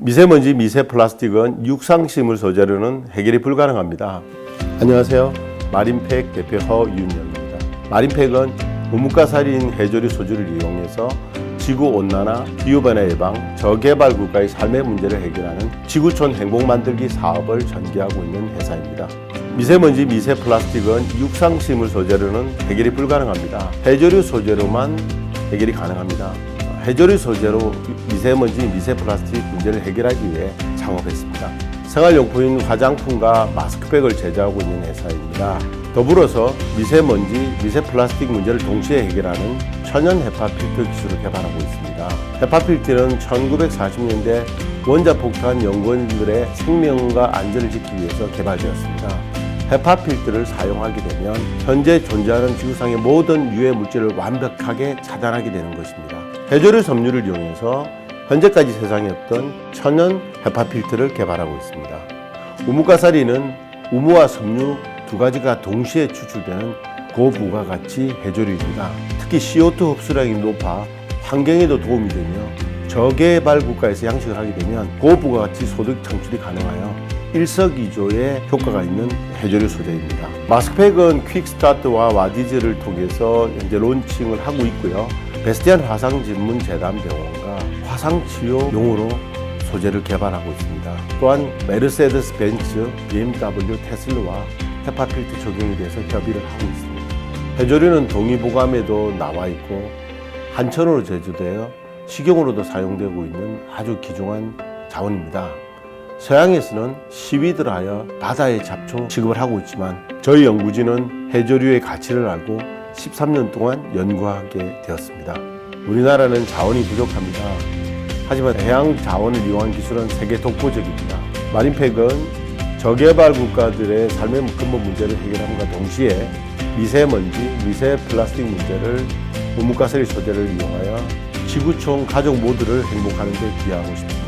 미세먼지, 미세 플라스틱은 육상식물 소재로는 해결이 불가능합니다. 안녕하세요. 마린팩 대표 허윤영입니다. 마린팩은 우뭇가사리인 해조류 소재를 이용해서 지구 온난화, 기후 변화 예방, 저개발 국가의 삶의 문제를 해결하는 지구촌 행복 만들기 사업을 전개하고 있는 회사입니다. 미세먼지, 미세 플라스틱은 육상식물 소재로는 해결이 불가능합니다. 해조류 소재로만 해결이 가능합니다. 해조류 소재로 미세먼지, 미세 플라스틱 문제를 해결하기 위해 창업했습니다. 생활용품인 화장품과 마스크팩을 제작하고 있는 회사입니다. 더불어서 미세먼지, 미세 플라스틱 문제를 동시에 해결하는 천연 헤파 필터 기술을 개발하고 있습니다. 헤파 필터는 1940년대 원자폭탄 연구원들의 생명과 안전을 지키기 위해서 개발되었습니다. 헤파 필터를 사용하게 되면 현재 존재하는 지구상의 모든 유해 물질을 완벽하게 차단하게 되는 것입니다. 해조류 섬유를 이용해서 현재까지 세상에 없던 천연 헤파 필터를 개발하고 있습니다. 우뭇가사리는 우무와 섬유 두 가지가 동시에 추출되는 고부가 가치 해조류입니다. 특히 CO2 흡수량이 높아 환경에도 도움이 되며 저개발 국가에서 양식을 하게 되면 고부가 가치 소득 창출이 가능하여 일석이조의 효과가 있는 해조류 소재입니다. 마스크팩은 퀵스타트와 와디즈를 통해서 현재 론칭을 하고 있고요. 베스티안 화상전문재단병원과 화상치료용으로 소재를 개발하고 있습니다. 또한 메르세데스 벤츠, BMW, 테슬라와 헤파필트 적용에 대해서 협의를 하고 있습니다. 해조류는 동의보감에도 나와 있고 한천으로 제조되어 식용으로도 사용되고 있는 아주 귀중한 자원입니다. 서양에서는 시위들 하여 바다에 잡초 취급을 하고 있지만 저희 연구진은 해조류의 가치를 알고 13년 동안 연구하게 되었습니다. 우리나라는 자원이 부족합니다. 하지만 해양 자원을 이용한 기술은 세계 독보적입니다. 마린팩은 저개발 국가들의 삶의 근본 문제를 해결함과 동시에 미세먼지, 미세 플라스틱 문제를 우뭇가스리 소재를 이용하여 지구촌 가족 모두를 행복하는 데 기여하고 싶습니다.